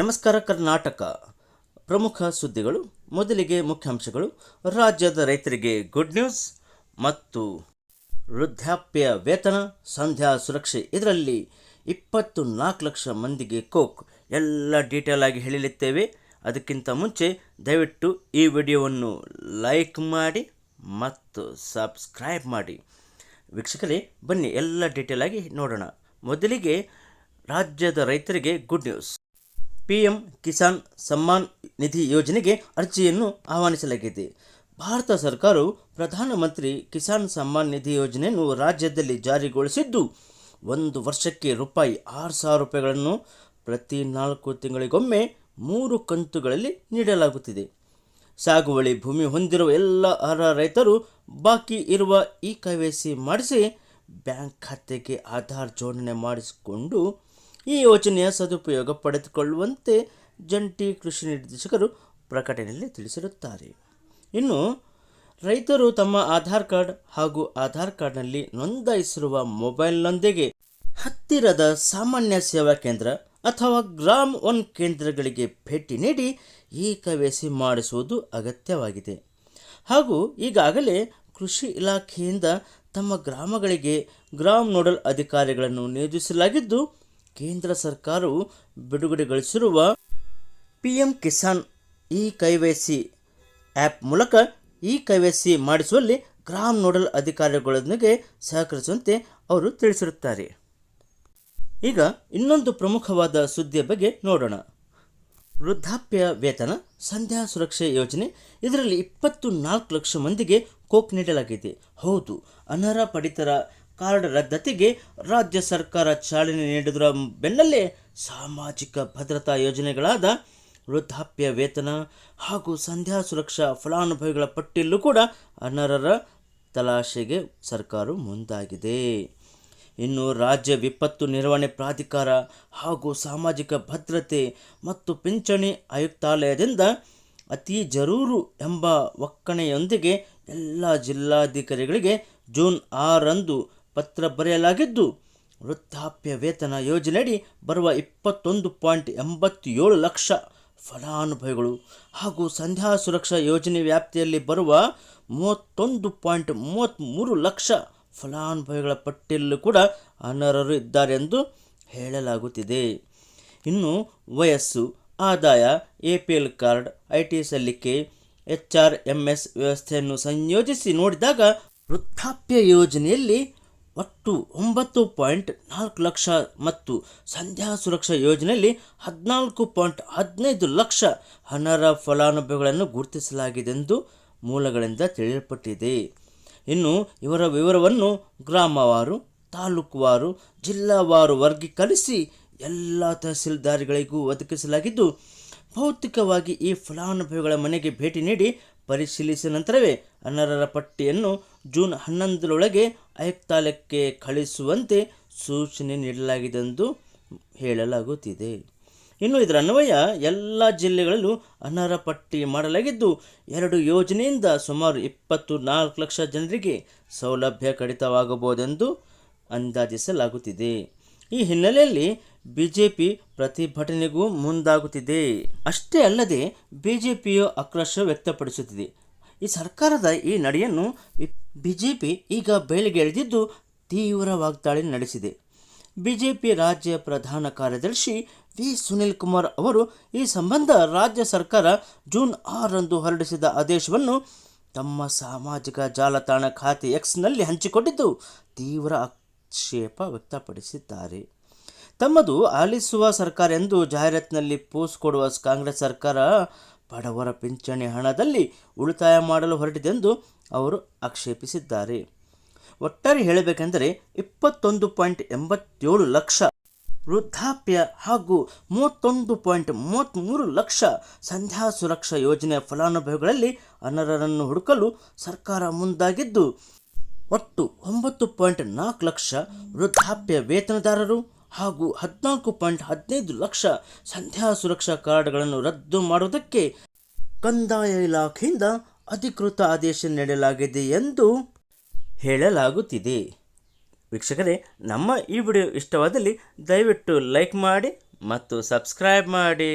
ನಮಸ್ಕಾರ ಕರ್ನಾಟಕ. ಪ್ರಮುಖ ಸುದ್ದಿಗಳು, ಮೊದಲಿಗೆ ಮುಖ್ಯಾಂಶಗಳು. ರಾಜ್ಯದ ರೈತರಿಗೆ ಗುಡ್ ನ್ಯೂಸ್ ಮತ್ತು ವೃದ್ಧಾಪ್ಯ ವೇತನ, ಸಂಧ್ಯಾ ಸುರಕ್ಷೆ ಇದರಲ್ಲಿ ಇಪ್ಪತ್ತು ನಾಲ್ಕು ಲಕ್ಷ ಮಂದಿಗೆ ಕೋಕ್. ಎಲ್ಲ ಡೀಟೇಲ್ ಆಗಿ ಹೇಳಲಿದ್ದೇವೆ ಅದಕ್ಕಿಂತ ಮುಂಚೆ ದಯವಿಟ್ಟು ಈ ವಿಡಿಯೋವನ್ನು ಲೈಕ್ ಮಾಡಿ ಮತ್ತು ಸಬ್ಸ್ಕ್ರೈಬ್ ಮಾಡಿ. ವೀಕ್ಷಕರೇ, ಬನ್ನಿ ಎಲ್ಲ ಡೀಟೇಲ್ ಆಗಿ ನೋಡೋಣ. ಮೊದಲಿಗೆ ರಾಜ್ಯದ ರೈತರಿಗೆ good news P M Kisan Samman Nidhi ಯೋಜನೆಗೆ ಅರ್ಜಿಯನ್ನು ಆಹ್ವಾನಿಸಲಾಗಿದೆ. ಭಾರತ ಸರ್ಕಾರವು ಪ್ರಧಾನಮಂತ್ರಿ ಕಿಸಾನ್ ಸಮ್ಮಾನ್ ನಿಧಿ ಯೋಜನೆಯನ್ನು ರಾಜ್ಯದಲ್ಲಿ ಜಾರಿಗೊಳಿಸಿದ್ದು, ಒಂದು ವರ್ಷಕ್ಕೆ ರೂಪಾಯಿ ಆರು ಸಾವಿರ ರೂಪಾಯಿಗಳನ್ನು ಪ್ರತಿ ನಾಲ್ಕು ತಿಂಗಳಿಗೊಮ್ಮೆ ಮೂರು ಕಂತುಗಳಲ್ಲಿ ನೀಡಲಾಗುತ್ತಿದೆ. ಸಾಗುವಳಿ ಭೂಮಿ ಹೊಂದಿರುವ ಎಲ್ಲ ಅರ್ಹ ರೈತರು ಬಾಕಿ ಇರುವ ಇ ಸಿ ಮಾಡಿಸಿ ಬ್ಯಾಂಕ್ ಖಾತೆಗೆ ಆಧಾರ್ ಜೋಡಣೆ ಮಾಡಿಸಿಕೊಂಡು ಈ ಯೋಜನೆಯ ಸದುಪಯೋಗ ಪಡೆದುಕೊಳ್ಳುವಂತೆ ಜಂಟಿ ಕೃಷಿ ನಿರ್ದೇಶಕರು ಪ್ರಕಟಣೆಯಲ್ಲಿ ತಿಳಿಸಿರುತ್ತಾರೆ. ಇನ್ನು, ರೈತರು ತಮ್ಮ ಆಧಾರ್ ಕಾರ್ಡ್ ಹಾಗೂ ಆಧಾರ್ ಕಾರ್ಡ್ನಲ್ಲಿ ನೋಂದಾಯಿಸಿರುವ ಮೊಬೈಲ್ನೊಂದಿಗೆ ಹತ್ತಿರದ ಸಾಮಾನ್ಯ ಸೇವಾ ಕೇಂದ್ರ ಅಥವಾ ಗ್ರಾಮ್ ಒನ್ ಕೇಂದ್ರಗಳಿಗೆ ಭೇಟಿ ನೀಡಿ ಈ ಕವೇಸಿ ಮಾಡಿಸುವುದು ಅಗತ್ಯವಾಗಿದೆ. ಹಾಗೂ ಈಗಾಗಲೇ ಕೃಷಿ ಇಲಾಖೆಯಿಂದ ತಮ್ಮ ಗ್ರಾಮಗಳಿಗೆ ಗ್ರಾಮ್ ನೋಡಲ್ ಅಧಿಕಾರಿಗಳನ್ನು ನಿಯೋಜಿಸಲಾಗಿದ್ದು ಕೇಂದ್ರ ಸರ್ಕಾರವು ಬಿಡುಗಡೆಗೊಳಿಸಿರುವ P M Kisan E KYC app ಮೂಲಕ ಇ ಕೈವೈಸಿ ಮಾಡಿಸುವಲ್ಲಿ ಗ್ರಾಮ ನೋಡಲ್ ಅಧಿಕಾರಿಗಳೊಂದಿಗೆ ಸಹಕರಿಸುವಂತೆ ಅವರು ತಿಳಿಸಿರುತ್ತಾರೆ. ಈಗ ಇನ್ನೊಂದು ಪ್ರಮುಖವಾದ ಸುದ್ದಿಯ ಬಗ್ಗೆ ನೋಡೋಣ. ವೃದ್ಧಾಪ್ಯ ವೇತನ ಸಂಧ್ಯಾ ಸುರಕ್ಷೆ ಯೋಜನೆ ಇದರಲ್ಲಿ ಇಪ್ಪತ್ತು ನಾಲ್ಕು ಲಕ್ಷ ಮಂದಿಗೆ ಕೋಕ್ ನೀಡಲಾಗಿದೆ. ಹೌದು, ಅನರ್ಹ ಪಡಿತರ ಕಾರ್ಡ್ ರದ್ದತಿಗೆ ರಾಜ್ಯ ಸರ್ಕಾರ ಚಾಲನೆ ನೀಡಿದರ ಬೆನ್ನಲ್ಲೇ ಸಾಮಾಜಿಕ ಭದ್ರತಾ ಯೋಜನೆಗಳಾದ ವೃದ್ಧಾಪ್ಯ ವೇತನ ಹಾಗೂ ಸಂಧ್ಯಾ ಸುರಕ್ಷಾ ಫಲಾನುಭವಿಗಳ ಪಟ್ಟಿಯಲ್ಲೂ ಕೂಡ ಅನರ್ಹರ ತಲಾಶೆಗೆ ಸರ್ಕಾರ ಮುಂದಾಗಿದೆ. ಇನ್ನು ರಾಜ್ಯ ವಿಪತ್ತು ನಿರ್ವಹಣೆ ಪ್ರಾಧಿಕಾರ ಹಾಗೂ ಸಾಮಾಜಿಕ ಭದ್ರತೆ ಮತ್ತು ಪಿಂಚಣಿ ಆಯುಕ್ತಾಲಯದಿಂದ ಅತಿ ಜರೂರು ಎಂಬ ಒಕ್ಕಣೆಯೊಂದಿಗೆ ಎಲ್ಲ ಜಿಲ್ಲಾಧಿಕಾರಿಗಳಿಗೆ ಜೂನ್ ಆರರಂದು ಪತ್ರ ಬರೆಯಲಾಗಿದ್ದು, ವೃದ್ಧಾಪ್ಯ ವೇತನ ಯೋಜನೆಯಡಿ ಬರುವ ಇಪ್ಪತ್ತೊಂದು ಪಾಯಿಂಟ್ ಎಂಬತ್ತೇಳು ಲಕ್ಷ ಫಲಾನುಭವಿಗಳು ಹಾಗೂ ಸಂಧ್ಯಾ ಸುರಕ್ಷಾ ಯೋಜನೆ ವ್ಯಾಪ್ತಿಯಲ್ಲಿ ಬರುವ ಮೂವತ್ತೊಂದು ಪಾಯಿಂಟ್ ಮೂವತ್ತ್ಮೂರು ಲಕ್ಷ ಫಲಾನುಭವಿಗಳ ಪಟ್ಟಿಯಲ್ಲೂ ಕೂಡ ಅನರ್ಹರು ಇದ್ದಾರೆ ಎಂದು ಹೇಳಲಾಗುತ್ತಿದೆ. ಇನ್ನು ವಯಸ್ಸು, ಆದಾಯ, A P L card, I T ಸಲ್ಲಿಕೆ, ಎಚ್ ಆರ್ ಎಂ ಎಸ್ ವ್ಯವಸ್ಥೆಯನ್ನು ಸಂಯೋಜಿಸಿ ನೋಡಿದಾಗ ವೃದ್ಧಾಪ್ಯ ಯೋಜನೆಯಲ್ಲಿ ಒಟ್ಟು ಒಂಬತ್ತು ಪಾಯಿಂಟ್ ನಾಲ್ಕು ಲಕ್ಷ ಮತ್ತು ಸಂಧ್ಯಾ ಸುರಕ್ಷಾ ಯೋಜನೆಯಲ್ಲಿ ಹದಿನಾಲ್ಕು ಪಾಯಿಂಟ್ ಹದಿನೈದು ಲಕ್ಷ ಅನರ್ಹ ಫಲಾನುಭವಿಗಳನ್ನು ಗುರುತಿಸಲಾಗಿದೆಂದು ಮೂಲಗಳಿಂದ ತಿಳಿಯಲ್ಪಟ್ಟಿದೆ. ಇನ್ನು ಇವರ ವಿವರವನ್ನು ಗ್ರಾಮವಾರು, ತಾಲೂಕುವಾರು, ಜಿಲ್ಲಾವಾರು ವರ್ಗೀಕರಿಸಿ ಎಲ್ಲ ತಹಸೀಲ್ದಾರ್ಗಳಿಗೂ ಒದಗಿಸಲಾಗಿದ್ದು, ಭೌತಿಕವಾಗಿ ಈ ಫಲಾನುಭವಿಗಳ ಮನೆಗೆ ಭೇಟಿ ನೀಡಿ ಪರಿಶೀಲಿಸಿದ ನಂತರವೇ ಅನರ್ಹರ ಪಟ್ಟಿಯನ್ನು ಜೂನ್ ಹನ್ನೊಂದರೊಳಗೆ ಆಯುಕ್ತಾಲಯಕ್ಕೆ ಕಳಿಸುವಂತೆ ಸೂಚನೆ ನೀಡಲಾಗಿದೆ ಎಂದು ಹೇಳಲಾಗುತ್ತಿದೆ. ಇನ್ನು ಇದರ ಅನ್ವಯ ಎಲ್ಲ ಜಿಲ್ಲೆಗಳಲ್ಲೂ ಅನರ್ಹ ಪಟ್ಟಿ ಮಾಡಲಾಗಿದ್ದು, ಎರಡು ಯೋಜನೆಯಿಂದ ಸುಮಾರು ಇಪ್ಪತ್ತು ನಾಲ್ಕು ಲಕ್ಷ ಜನರಿಗೆ ಸೌಲಭ್ಯ ಕಡಿತವಾಗಬಹುದೆಂದು ಅಂದಾಜಿಸಲಾಗುತ್ತಿದೆ. ಈ ಹಿನ್ನೆಲೆಯಲ್ಲಿ ಬಿಜೆಪಿ ಪ್ರತಿಭಟನೆಗೂ ಮುಂದಾಗುತ್ತಿದೆ. ಅಷ್ಟೇ ಅಲ್ಲದೆ ಬಿಜೆಪಿಯು ಆಕ್ರೋಶ ವ್ಯಕ್ತಪಡಿಸುತ್ತಿದೆ. ಈ ಸರ್ಕಾರದ ಈ ನಡೆಯನ್ನು ಬಿಜೆಪಿ ಈಗ ಬೇಲಿಗೆ ಎಳೆದಿದ್ದು ತೀವ್ರ ವಾಗ್ದಾಳಿ ನಡೆಸಿದೆ. ಬಿಜೆಪಿ ರಾಜ್ಯ ಪ್ರಧಾನ ಕಾರ್ಯದರ್ಶಿ ವಿ. ಸುನಿಲ್ ಕುಮಾರ್ ಅವರು ಈ ಸಂಬಂಧ ರಾಜ್ಯ ಸರ್ಕಾರ ಜೂನ್ ಆರರಂದು ಹೊರಡಿಸಿದ ಆದೇಶವನ್ನು ತಮ್ಮ ಸಾಮಾಜಿಕ ಜಾಲತಾಣ ಖಾತೆ ಎಕ್ಸ್ನಲ್ಲಿ ಹಂಚಿಕೊಂಡಿದ್ದು ತೀವ್ರ ಆಕ್ಷೇಪ ವ್ಯಕ್ತಪಡಿಸಿದ್ದಾರೆ. ತಮ್ಮದು ಆಲಿಸುವ ಸರ್ಕಾರ ಎಂದು ಜಾಹೀರಾತಿನಲ್ಲಿ ಪೋಸ್ಟ್ ಕೊಡುವ ಕಾಂಗ್ರೆಸ್ ಸರ್ಕಾರ ಬಡವರ ಪಿಂಚಣಿ ಹಣದಲ್ಲಿ ಉಳಿತಾಯ ಮಾಡಲು ಹೊರಟಿದೆಂದು ಅವರು ಆಕ್ಷೇಪಿಸಿದ್ದಾರೆ. ಒಟ್ಟಾರೆ ಹೇಳಬೇಕೆಂದರೆ ಇಪ್ಪತ್ತೊಂದು ಪಾಯಿಂಟ್ ಎಂಬತ್ತೇಳು ಲಕ್ಷ ವೃದ್ಧಾಪ್ಯ ಹಾಗೂ ಮೂವತ್ತೊಂದು ಪಾಯಿಂಟ್ ಮೂವತ್ತ್ಮೂರು ಲಕ್ಷ ಸಂಧ್ಯಾ ಸುರಕ್ಷಾ ಯೋಜನೆಯ ಫಲಾನುಭವಿಗಳಲ್ಲಿ ಅನರ್ಹರನ್ನು ಹುಡುಕಲು ಸರ್ಕಾರ ಮುಂದಾಗಿದ್ದು, ಒಟ್ಟು ಒಂಬತ್ತು ಪಾಯಿಂಟ್ ನಾಲ್ಕು ಲಕ್ಷ ವೃದ್ಧಾಪ್ಯ ವೇತನದಾರರು ಹಾಗೂ ಹದಿನಾಲ್ಕು ಪಾಯಿಂಟ್ ಹದಿನೈದು ಲಕ್ಷ ಸಂಧ್ಯಾ ಸುರಕ್ಷಾ ಕಾರ್ಡ್ಗಳನ್ನು ರದ್ದು ಮಾಡುವುದಕ್ಕೆ ಕಂದಾಯ ಇಲಾಖೆಯಿಂದ ಅಧಿಕೃತ ಆದೇಶ ನೀಡಲಾಗಿದೆ ಎಂದು ಹೇಳಲಾಗುತ್ತಿದೆ. ವೀಕ್ಷಕರೇ, ನಮ್ಮ ಈ ವಿಡಿಯೋ ಇಷ್ಟವಾದಲ್ಲಿ ದಯವಿಟ್ಟು ಲೈಕ್ ಮಾಡಿ ಮತ್ತು ಸಬ್ಸ್ಕ್ರೈಬ್ ಮಾಡಿ.